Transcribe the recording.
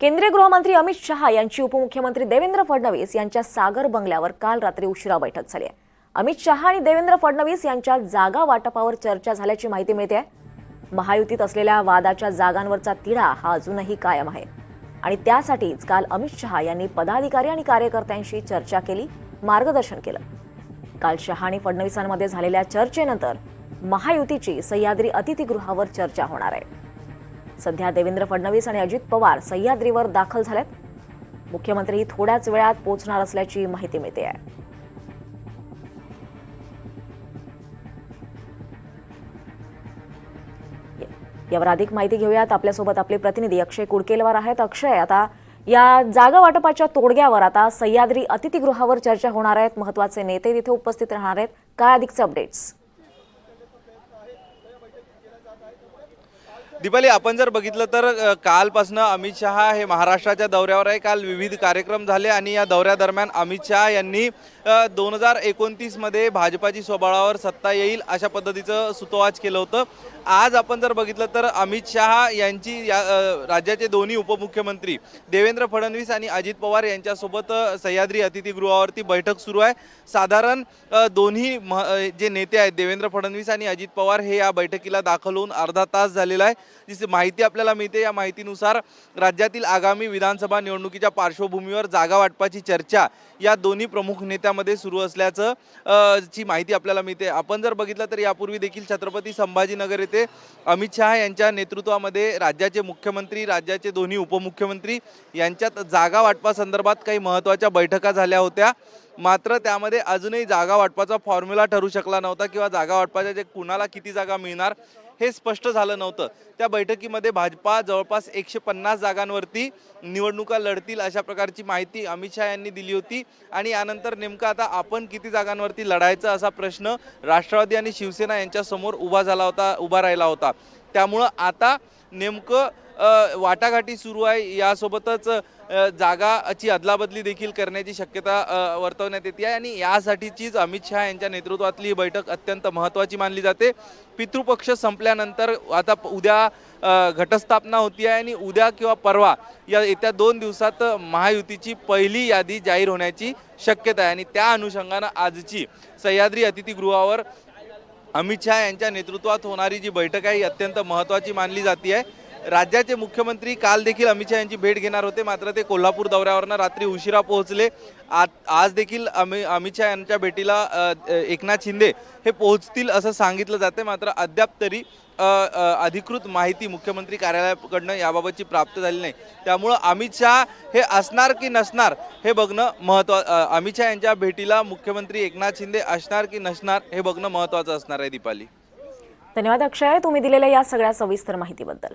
केंद्रीय गृहमंत्री अमित शहा यांची उपमुख्यमंत्री देवेंद्र फडणवीस यांच्या सागर बंगल्यावर काल रात्री उशिरा बैठक झाली आहे. अमित शहा आणि देवेंद्र फडणवीस यांच्या जागा वाटपावर चर्चा झाल्याची माहिती मिळते महायुतीत असलेल्या वादाच्या जागांवरचा तिढा हा अजूनही कायम आहे. आणि त्यासाठीच काल अमित शहा यांनी पदाधिकारी आणि कार्यकर्त्यांशी चर्चा केली मार्गदर्शन केलं. काल शहा आणि फडणवीसांमध्ये झालेल्या चर्चेनंतर महायुतीची सह्याद्री अतिथीगृहावर चर्चा होणार आहे. सध्या देवेंद्र फडणवीस आणि अजित पवार सह्याद्रीवर दाखल झालेत. मुख्यमंत्री थोड्याच वेळात पोहोचणार असल्याची माहिती मिळते आहे. यावर अधिक माहिती घेऊयात. आपल्यासोबत आपले प्रतिनिधी अक्षय कुडकेलवार आहेत. अक्षय आता या जागा वाटपाच्या तोडग्यावर आता सह्याद्री अतिथीगृहावर चर्चा होणार आहेत. महत्त्वाचे नेते तिथे उपस्थित राहणार आहेत. काय अधिकचे अपडेट्स दीपाली आपण जर बघितलं तर कालपासनं अमित शहा हे महाराष्ट्राच्या दौऱ्यावर आहे. काल विविध कार्यक्रम झाले आणि या दौऱ्यादरम्यान अमित शहा यांनी दोन हजार एकोणतीसमध्ये भाजपाची स्वबळावर सत्ता येईल अशा पद्धतीचं सुतोवाच केलं होतं. आज आपण जर बघितलं तर अमित शहा यांची या राज्याचे दोन्ही उपमुख्यमंत्री देवेंद्र फडणवीस आणि अजित पवार यांच्यासोबत सह्याद्री अतिथीगृहावरती बैठक सुरू आहे. साधारण दोन्ही जे नेते आहेत देवेंद्र फडणवीस आणि अजित पवार हे या बैठकीला दाखल होऊन अर्धा तास झालेला आहे. जी माहिती आपल्याला मिळते या माहितीनुसार राज्यातील आगामी विधानसभा निवडणुकीच्या पार्श्वभूमीवर जागा वाटपाची चर्चा या दोन्ही प्रमुख नेत्यामध्ये सुरू असल्याचं ची माहिती आपल्याला मिळते. आपण जर बघितलं तर यापूर्वी देखील छत्रपती संभाजीनगर येथे अमित शहा यांच्या नेतृत्वामध्ये राज्याचे मुख्यमंत्री राज्याचे दोन्ही उपमुख्यमंत्री यांच्यात जागा वाटपासंदर्भात काही महत्त्वाच्या बैठका झाल्या होत्या. मात्र त्यामध्ये अजूनही जागा वाटपाचा फॉर्म्युला ठरू शकला नव्हता किंवा जागा वाटपाच्या जे कुणाला किती जागा मिळणार हे स्पष्ट झालं नव्हतं. त्या बैठकीमध्ये भाजपा जवळपास एकशे पन्नास जागांवरती निवडणुका लढतील अशा प्रकारची माहिती अमित शहा यांनी दिली होती. आणि यानंतर नेमकं आता आपण किती जागांवरती लढायचं असा प्रश्न राष्ट्रवादी आणि शिवसेना यांच्यासमोर उभा झाला होता उभा राहिला होता. त्यामुळं आता नेमकं वाटाघाटी सुरू आहे. यासोबतच जागाची अदलाबदली देखील करण्याची शक्यता वर्तवण्यात येते आहे. आणि यासाठीचीच अमित शहा यांच्या नेतृत्वातली ही बैठक अत्यंत महत्त्वाची मानली जाते. पितृपक्ष संपल्यानंतर आता उद्या घटस्थापना होती आहे. आणि उद्या किंवा परवा या येत्या दोन दिवसात महायुतीची पहिली यादी जाहीर होण्याची शक्यता आहे. आणि त्या अनुषंगानं आजची सह्याद्री अतिथीगृहावर अमित शहा यांच्या नेतृत्वात होणारी जी बैठक आहे ही अत्यंत महत्त्वाची मानली जाते आहे. राज्याचे मुख्यमंत्री काल देखील अमित शहा यांची भेट घेणार होते. मात्र ते कोल्हापूर दौऱ्यावरनं रात्री उशिरा पोहोचले. आज आज देखील अमि अमित शहा यांच्या भेटीला एकनाथ शिंदे हे पोहोचतील असं सांगितलं जाते मात्र अद्याप तरी अधिकृत माहिती मुख्यमंत्री कार्यालयाकडनं याबाबतची प्राप्त झाली नाही. त्यामुळं अमित शहा हे असणार की नसणार हे बघणं महत्वा अमित शहा यांच्या भेटीला मुख्यमंत्री एकनाथ शिंदे असणार की नसणार हे बघणं महत्त्वाचं असणार आहे दीपाली. धन्यवाद अक्षय. तुम्ही दिलेल्या या सगळ्या सविस्तर माहितीबद्दल.